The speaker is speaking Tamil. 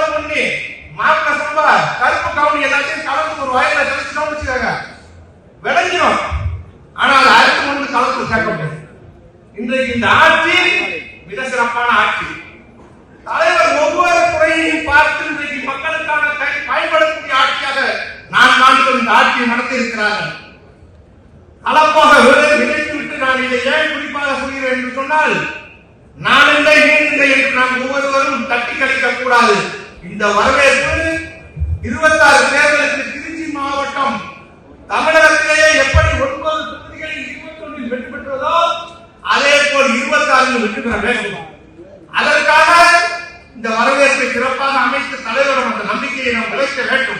பண்ணி? மாப்பிள சம்பா கருப்பு கவுனி எல்லாத்தையும் கலந்து ஒரு வயல்ல தெளிச்சிட்டோம்னு வச்சுக்காங்க விளைஞ்சிடும் ஆனால் அறுத்து கொண்டு கலந்து சேர்க்க முடியாது. இன்றைக்கு இந்த ஆட்சி மிக சிறப்பான ஆட்சி. தலைவர் ஒவ்வொரு துறையையும் பார்த்து இன்றைக்கு மக்களுக்கான கை- பயன்படக்கூடிய ஆட்சியாக நான் நான்கு இந்த ஆட்சியை நடத்தி இருக்கிறார்கள். அளப்பாக விலை விட்டு நான் இதை ஏன் குறிப்பாக சொல்கிறேன் என்று சொன்னால் நான் இல்லை நீ இல்லை என்று நாம் ஒவ்வொருவரும் தட்டி கழிக்க கூடாது இந்த வரவேற்பு இருபத்தாறு தேர்தலுக்கு திருச்சி மாவட்டம் தமிழகத்திலேயே எப்படி ஒன்பது தொகுதிகளில் இருபத்தொன்னில் வெற்றி பெற்றதோ அதே போல் இருபத்தி ஆறில் வெற்றி பெற வேண்டும். அதற்காக இந்த வரவேற்பை சிறப்பாக அமைத்து தலைவரிடம் அந்த நம்பிக்கையை நாம் விளைக்க வேண்டும்.